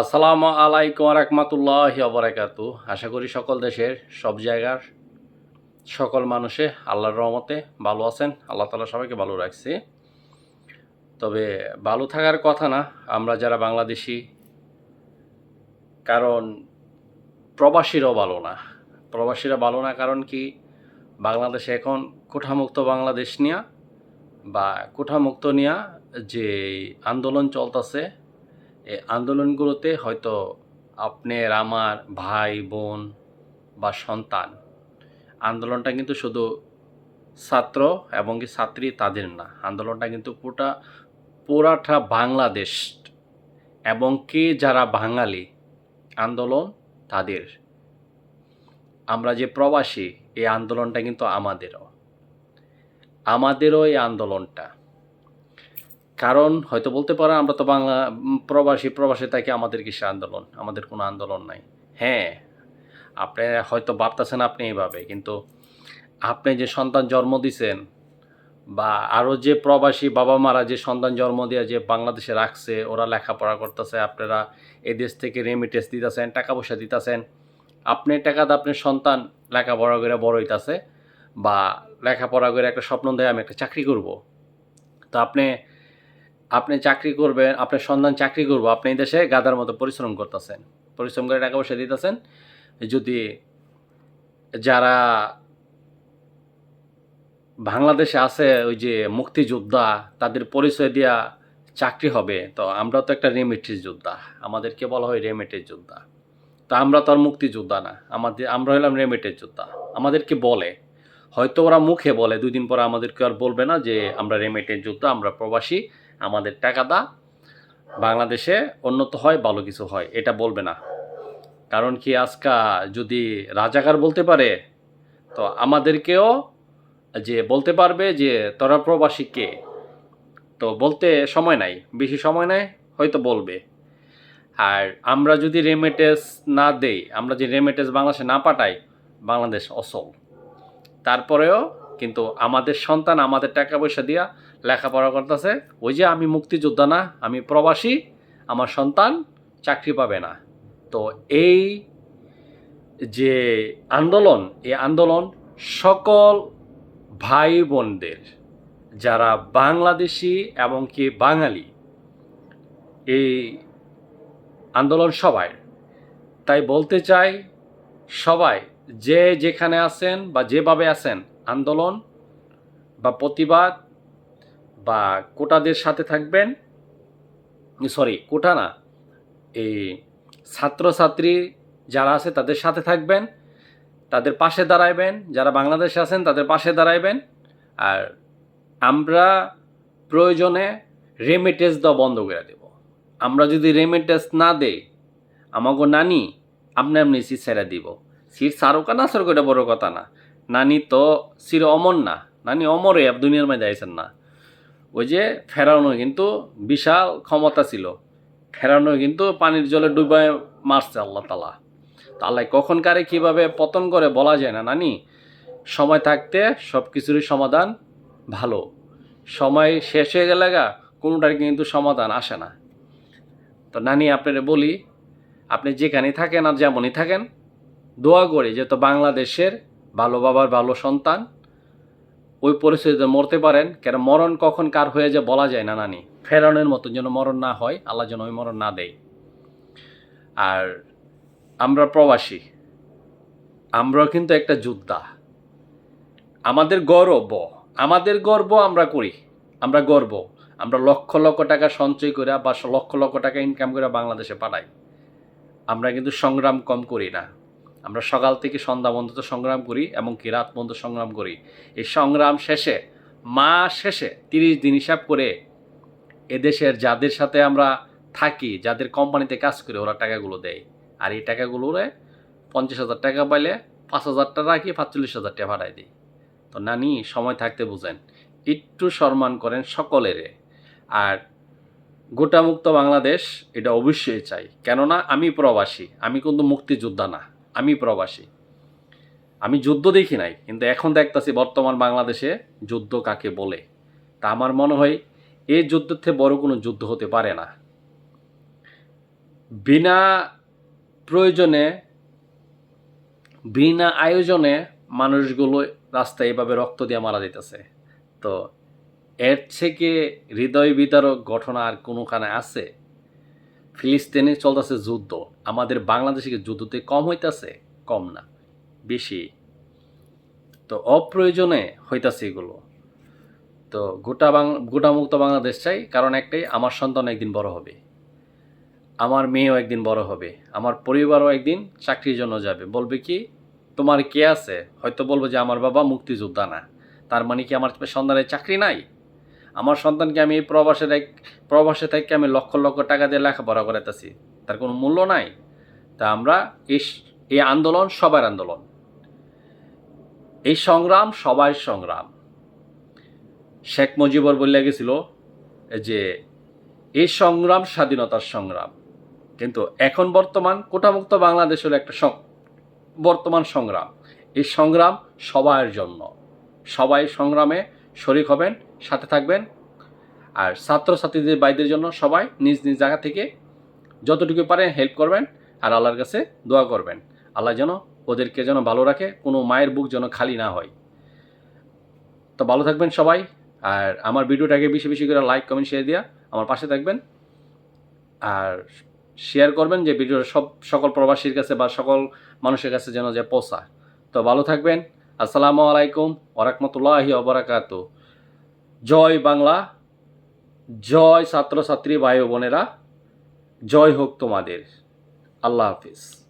আসসালামু আলাইকুম রহমতুল্লাহ অবরাকাত আশা করি সকল দেশের সব জায়গার সকল মানুষে আল্লাহর রহমতে ভালো আছেন। আল্লাহ তালা সবাইকে ভালো রাখছে। তবে ভালো থাকার কথা না, আমরা যারা বাংলাদেশি, কারণ প্রবাসীরাও ভালো না। প্রবাসীরা ভালো না কারণ কি? বাংলাদেশে এখন কোঠামুক্ত বাংলাদেশ নিয়া বা কোঠামুক্ত নিয়া যে আন্দোলন চলতেছে আন্দোলনগুলোতে হয়তো আপনার আমার ভাই, বোন বা সন্তান, আন্দোলনটা কিন্তু শুধু ছাত্র এবং কি ছাত্রী তাদের না, আন্দোলনটা কিন্তু পুরা পুরাটা বাংলাদেশ এবং কি যারা বাঙালি আন্দোলন তাদের। আমরা যে প্রবাসী, এই আন্দোলনটা কিন্তু আমাদেরও। আমাদেরও এই আন্দোলনটা। কারণ হয়তো বলতে পারেন আমরা তো বাংলা প্রবাসী প্রবাসী তাকে আমাদের কিসে আন্দোলন, আমাদের কোনো আন্দোলন নাই। হ্যাঁ আপনি হয়তো ভাবতেছেন আপনি এইভাবে, কিন্তু আপনি যে সন্তান জন্ম দিছেন বা আরও যে প্রবাসী বাবা মারা যে সন্তান জন্ম দেওয়া যে বাংলাদেশে রাখছে, ওরা লেখাপড়া করতেছে, আপনারা এই দেশ থেকে রেমিটেন্স দিতেছেন টাকা পয়সা দিতেছেন, আপনি টাকাতে আপনার সন্তান লেখাপড়া করে বড় হইতাছে বা লেখাপড়া করে একটা স্বপ্ন দেয়, আমি একটা চাকরি করব। তো আপনি আপনি চাকরি করবেন, আপনার সন্তান চাকরি করব, আপনি এই দেশে গাদার মতো পরিশ্রম করতেছেন। পরিশ্রম করে টাকা পয়সা দিতেছেন। যদি যারা বাংলাদেশে আছে ওই যে মুক্তিযোদ্ধা, তাদের পরিচয় দেওয়া চাকরি হবে, তো আমরা তো একটা রেমিটেন্স যোদ্ধা। আমাদেরকে বলা হয় রেমিটেন্স যোদ্ধা। তো আমরা তো আর মুক্তিযোদ্ধা না। আমাদের, আমরা হলাম রেমিটেন্স যোদ্ধা। আমাদেরকে বলে। হয়তো ওরা মুখে বলে, দুই দিন পরে আমাদেরকে আর বলবে না যে আমরা রেমিটেন্স যোদ্ধা, আমরা প্রবাসী। আমাদের টাকা দা বাংলাদেশে উন্নত হয়, ভালো কিছু হয়, এটা বলবে না। কারণ কি আজকা যদি রাজাকার বলতে পারে, তো আমাদেরকেও যে বলতে পারবে যে তোরা প্রবাসী কে? তো বলতে সময় নাই, বেশি সময় নাই, হয়তো বলবে। আর আমরা যদি রেমিটেন্স না দেই, আমরা যে রেমিটেন্স বাংলাদেশে না পাঠাই, বাংলাদেশ অসল। তারপরেও কিন্তু আমাদের সন্তান আমাদের টাকা পয়সা দিয়া লেখাপড়া করতেছে, ওই যে আমি মুক্তিযোদ্ধা না, আমি প্রবাসী, আমার সন্তান চাকরি পাবে না। তো এই যে আন্দোলন, এই আন্দোলন সকল ভাই বোনদের যারা বাংলাদেশি এবং কি বাঙালি, এই আন্দোলন সবাই, তাই বলতে চাই সবাই, যে যেখানে আছেন বা যেভাবে আছেন, আন্দোলন বা প্রতিবাদ বা কোটাদের সাথে থাকবেন সরি কোটা না, এই ছাত্রছাত্রী যারা আছে তাদের সাথে থাকবেন, তাদের পাশে দাঁড়াইবেন, যারা বাংলাদেশে আছেন তাদের পাশে দাঁড়াইবেন, আর আমরা প্রয়োজনে রেমিটেন্স দেওয়া বন্ধ করে দেব। আমরা যদি রেমিটেন্স না দেই আমাকে নানি আপনি আপনি সিট ছেড়ে দিব। সিট সারোকা না সারোকা এটা বড় কথা না। নানি তো চির অমর না। নানি অমরে দুনিয়ার মধ্যে আইসেন না। ওই যে ফেরানো কিন্তু বিশাল ক্ষমতা ছিল। ফেরানো কিন্তু পানির জলে ডুবায় মারছে আল্লাহ তালা তো আল্লাহ কখন কারে কীভাবে পতন করে বলা যায় না, নানি? সময় থাকতে সব কিছুরই সমাধান ভালো। সময় শেষ হয়ে গেলে গা, কোনোটার কিন্তু সমাধান আসে না। তো নানি, আপনারে বলি, আপনি যেখানেই থাকেন আর যেমনই থাকেন, দোয়া করি যে তো বাংলাদেশের ভালো বাবার ভালো সন্তান ওই পরিস্থিতিতে মরতে পারেন, কেন মরণ কখন কার হয়ে যে বলা যায় না নানি। ফেরানোর মতো যেন মরণ না হয়, আল্লাহ যেন ওই মরণ না দেয়। আর আমরা প্রবাসী, আমরাও কিন্তু একটা যোদ্ধা। আমাদের গর্ব আমাদের গর্ব আমরা করি, আমরা গর্ব। আমরা লক্ষ লক্ষ টাকা সঞ্চয় করে বা লক্ষ লক্ষ টাকা ইনকাম করে বাংলাদেশে পাঠাই। আমরা কিন্তু সংগ্রাম কম করি না। আমরা সকাল থেকে সন্ধ্যা পর্যন্ত সংগ্রাম করি এবং কি রাত পর্যন্ত সংগ্রাম করি। এই সংগ্রাম শেষে, মাস শেষে তিরিশ দিন হিসাব করে এদেশের যাদের সাথে আমরা থাকি, যাদের কোম্পানিতে কাজ করি, ওরা টাকাগুলো দেয়। আর এই টাকাগুলোরে পঞ্চাশ হাজার টাকা পাইলে পাঁচ হাজার টাকা রাখি, পাঁচচল্লিশ হাজার টাকা ভাড়াই দিই। তো নানি, সময় থাকতে বুঝেন, একটু সম্মান করেন সকলেরে। আর গোটা মুক্ত বাংলাদেশ এটা অবশ্যই চাই। কেননা আমি প্রবাসী, আমি কিন্তু মুক্তিযোদ্ধা না। আমি প্রবাসী। আমি যুদ্ধ দেখি নাই, কিন্তু এখন দেখতাছি বর্তমান বাংলাদেশে যুদ্ধ কাকে বলে। তা আমার মনে হয় এই যুদ্ধের থেকে বড় কোনো যুদ্ধ হতে পারে না। বিনা প্রয়োজনে, বিনা আয়োজনে মানুষগুলো রাস্তায় এভাবে রক্ত দিয়ে মারা যেতেছে তো এর থেকে হৃদয় বিদারক ঘটনা আর কোনোখানে আছে? ফিলিস্তিনে চলতেছে যুদ্ধ। আমাদের বাংলাদেশে যুদ্ধতে কম হইতাছে, কম না, বেশি। তো অপ্রয়োজনে হইতাছে এগুলো। তো গোটা বাং গোটা মুক্ত বাংলাদেশ চাই, কারণ একটাই, আমার সন্তান একদিন বড় হবে। আমার মেয়েও একদিন বড় হবে। আমার পরিবারও একদিন চাকরির জন্য যাবে। বলবে কি, তোমার কে আছে? হয়তো বলব যে, আমার বাবা মুক্তিযোদ্ধা না। তার মানে কি আমার সন্তানের চাকরি নাই? আমার সন্তানকে আমি এই প্রবাসের প্রবাসে থেকে আমি লক্ষ লক্ষ টাকা দিয়ে লেখাপড়া করাইতেছি। তার কোনো মূল্য নাই। তা আমরা এই এই আন্দোলন সবার আন্দোলন। এই সংগ্রাম সবার সংগ্রাম। শেখ মুজিবর বলে গেছিল যে, এই সংগ্রাম স্বাধীনতার সংগ্রাম। কিন্তু এখন বর্তমান কোটামুক্ত বাংলাদেশ হলো একটা বর্তমান সংগ্রাম। এই সংগ্রাম সবার জন্য। সবাই সংগ্রামে শরিক হবেন, সাথে থাকবেন। আর ছাত্রছাত্রীদের বাইদের জন্য সবাই নিজ নিজ জায়গা থেকে যতটুকু পারেন হেল্প করবেন আর আল্লাহর কাছে দোয়া করবেন। আল্লাহ যেন ওদেরকে যেন ভালো রাখে, কোনো মায়ের বুক যেন খালি না হয়। তো ভালো থাকবেন সবাই। আর আমার ভিডিওটাকে বেশি বেশি করে লাইক কমেন্ট শেয়ার দিয়া আমার পাশে থাকবেন। আর শেয়ার করবেন যে ভিডিওটা সব সকল প্রবাসীর কাছে বা সকল মানুষের কাছে যেন যে পৌঁছায়। তো ভালো থাকবেন। আসসালামু আলাইকুম ওরকমতুল্লাহি অবরাকাত জয় বাংলা, জয় ছাত্রছাত্রী ভাই বোনেরা, জয় হোক তোমাদের। আল্লাহ হাফিজ।